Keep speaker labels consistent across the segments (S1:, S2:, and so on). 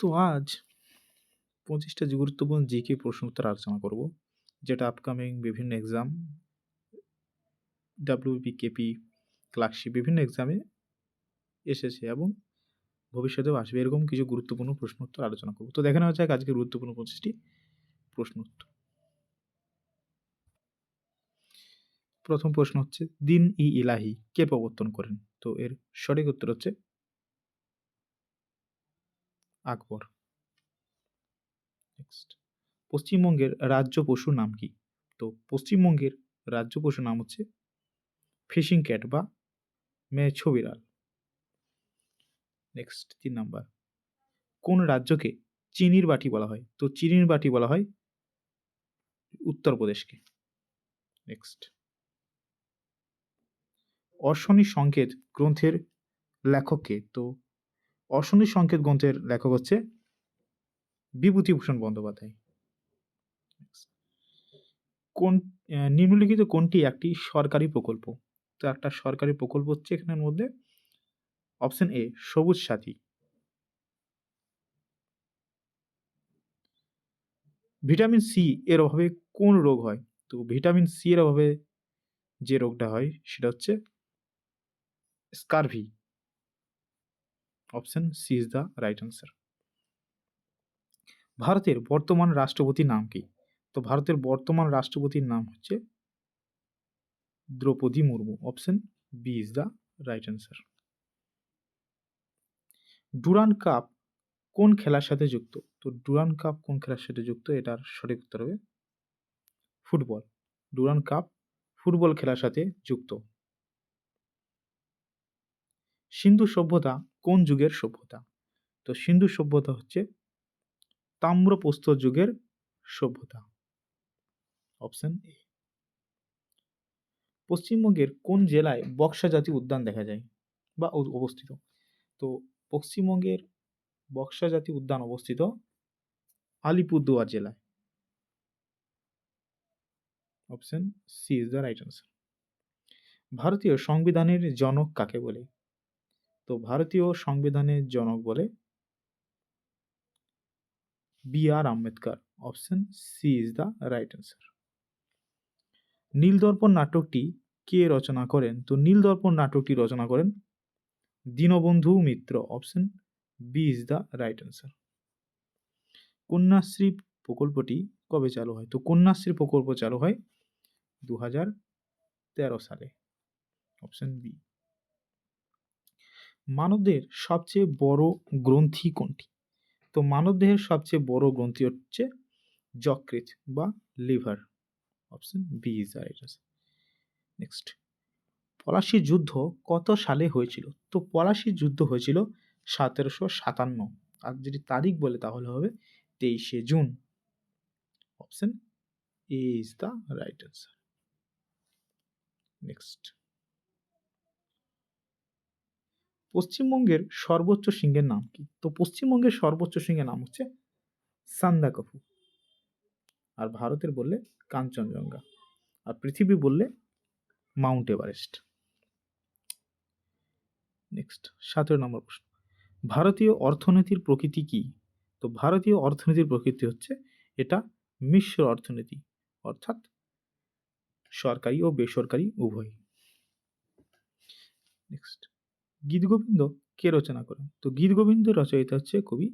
S1: তো আজ পঁচিশটা গুরুত্বপূর্ণ জিকে প্রশ্ন উত্তর আলোচনা করব, যেটা আপকামিং বিভিন্ন এক্সাম ডাব্লিউপি কেপি ক্লার্কশিপ বিভিন্ন এক্সামে এসেছে এবং ভবিষ্যতেও আসবে, এরকম কিছু গুরুত্বপূর্ণ প্রশ্ন উত্তর আলোচনা করব। তো দেখানো হচ্ছে আজকে গুরুত্বপূর্ণ পঁচিশটি প্রশ্ন উত্তর। প্রথম প্রশ্ন হচ্ছে, দিন ই ইলাহি কে প্রবর্তন করেন? তো এর সঠিক উত্তর হচ্ছে আকবর। নেক্সট পশ্চিমবঙ্গের রাজ্য পশুর নাম কি? তো পশ্চিমবঙ্গের রাজ্য পশুর নাম হচ্ছে ফিশিং ক্যাট বা মেছো বিড়াল। নেক্সট তিন নাম্বার। কোন রাজ্যকে চিনির বাটি বলা হয়? তো চিনির বাটি বলা হয় উত্তরপ্রদেশকে নেক্সট অর্শনী সংকেত গ্রন্থের লেখককে। তো অর্শনী সংকেত গ্রন্থের লেখক হচ্ছে বিভূতিভূষণ বন্দ্যোপাধ্যায়। কোন নিম্নলিখিত কোনটি একটি সরকারি প্রকল্প? তো একটা সরকারি প্রকল্প হচ্ছে এখানের মধ্যে অপশন এ সবুজ সাথী। ভিটামিন সি এর অভাবে কোন রোগ হয়? তো ভিটামিন সি এর অভাবে যে রোগটা হয় সেটা হচ্ছে scurvy option C is the right answer ভারতের বর্তমান রাষ্ট্রপতির নাম কি? তো ভারতের বর্তমান রাষ্ট্রপতির নাম হচ্ছে Droupadi Murmu. Option B is the right answer Durand cup কোন খেলার সাথে যুক্ত? তো ডুরান কাপ কোন খেলার সাথে যুক্ত? এটার সঠিক উত্তর হবে ফুটবল। ডুরান কাপ ফুটবল খেলার সাথে যুক্ত। সিন্ধু সভ্যতা কোন যুগের সভ্যতা? তো সিন্ধু সভ্যতা হচ্ছে তাম্রপ্রস্তর যুগের সভ্যতা। অপশন এ পশ্চিমবঙ্গের কোন জেলায় বক্সা জাতীয় উদ্যান দেখা যায় বা অবস্থিত? তো পশ্চিমবঙ্গের বক্সা জাতীয় উদ্যান অবস্থিত আলিপুরদুয়ার জেলায়। Option C is the right answer ভারতীয় সংবিধানের জনক কাকে বলে? তো ভারতীয় সংবিধানের জনক বলে B R Ambedkar. Option C is the right answer. Nildarpan নাটকটি কে রচনা করেন? তো নীলদর্পণ নাটকটি রচনা করেন Dinabandhu Mitra. Option B is the right answer. Kanyashree প্রকল্পটি কবে চালু হয়? তো কন্যাশ্রী প্রকল্প চালু হয় দু হাজার তেরো সালে। Option B. মানবদের সবচেয়ে বড় গ্রন্থি কোনটি? তো মানবদেহের সবচেয়ে বড় গ্রন্থি হচ্ছে যকৃত বা liver option B is next Palashi যুদ্ধ কত সালে হয়েছিল? তো পলাশি যুদ্ধ হয়েছিল সতেরোশো সাতান্ন, আর যদি তারিখ বলে তাহলে হবে তেইশে June. Option A is the right answer next পশ্চিমবঙ্গের সর্বোচ্চ সিংহের নাম কি? তো পশ্চিমবঙ্গের সর্বোচ্চ সিংহের নাম হচ্ছে সান্দা সান্দাকফু আর ভারতের বললে কাঞ্চনজঙ্ঘা। আর পৃথিবী বললে মাউন্ট এভারেস্ট। নেক্সট সতেরো নম্বর প্রশ্ন। ভারতীয় অর্থনীতির প্রকৃতি কি? তো ভারতীয় অর্থনীতির প্রকৃতি হচ্ছে এটা মিশ্র অর্থনীতি, অর্থাৎ সরকারি ও বেসরকারি উভয় নেক্সট গীতগোবিন্দ কে রচনা করেন? তো গীতগোবিন্দের রচয়িতা হচ্ছে কবি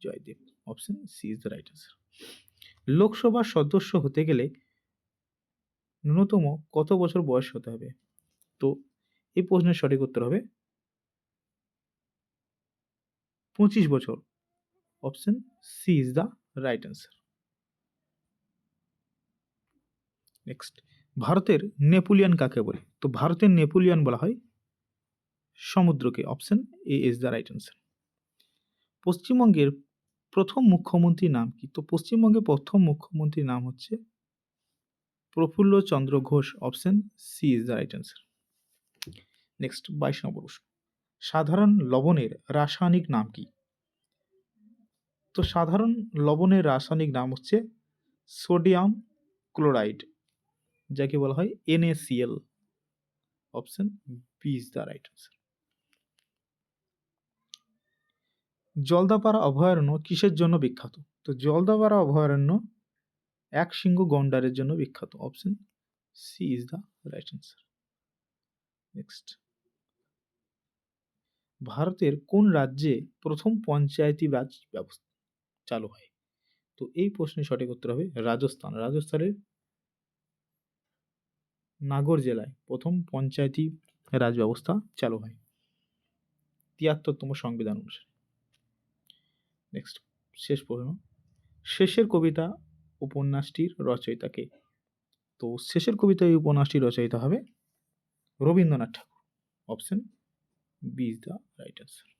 S1: Jayadev option C is the right answer লোকসভার সদস্য হতে গেলে ন্যূনতম কত বছর বয়স হতে হবে? তো এই প্রশ্নের সঠিক উত্তর হবে পঁচিশ বছর। Option C is the right answer next ভারতের নেপোলিয়ান কাকে বলে? তো ভারতের নেপোলিয়ান বলা হয় সমুদ্রকে option A is the right answer পশ্চিমবঙ্গের প্রথম মুখ্যমন্ত্রীর নাম কি? তো পশ্চিমবঙ্গের প্রথম মুখ্যমন্ত্রীর নাম হচ্ছে Prafulla Chandra Ghosh option C is the right answer next বাইশ নম্বর সাধারণ লবণের রাসায়নিক নাম কি? তো সাধারণ লবণের রাসায়নিক নাম হচ্ছে সোডিয়াম ক্লোরাইড, যাকে বলা হয় NaCl option B is the right answer Jaldapara অভয়ারণ্য কিসের জন্য বিখ্যাত? তো জলদাপাড়া অভয়ারণ্য এক সিংহ গন্ডারের জন্য বিখ্যাত। Option C is the right answer next ভারতের কোন রাজ্যে প্রথম পঞ্চায়েতি রাজ ব্যবস্থা চালু হয়? তো এই প্রশ্নের সঠিক উত্তর হবে রাজস্থান। রাজস্থানের নাগর জেলায় প্রথম পঞ্চায়েতি রাজ ব্যবস্থা চালু হয়। তিয়াত্তরতম সংবিধান অনুসারে। নেক্সট শেষ প্রশ্ন। শেষের কবিতা উপন্যাসটির রচয়িতাকে। তো শেষের কবিতা এই উপন্যাসটি রচয়িতা হবে Rabindranath Tagore. Option B is the right answer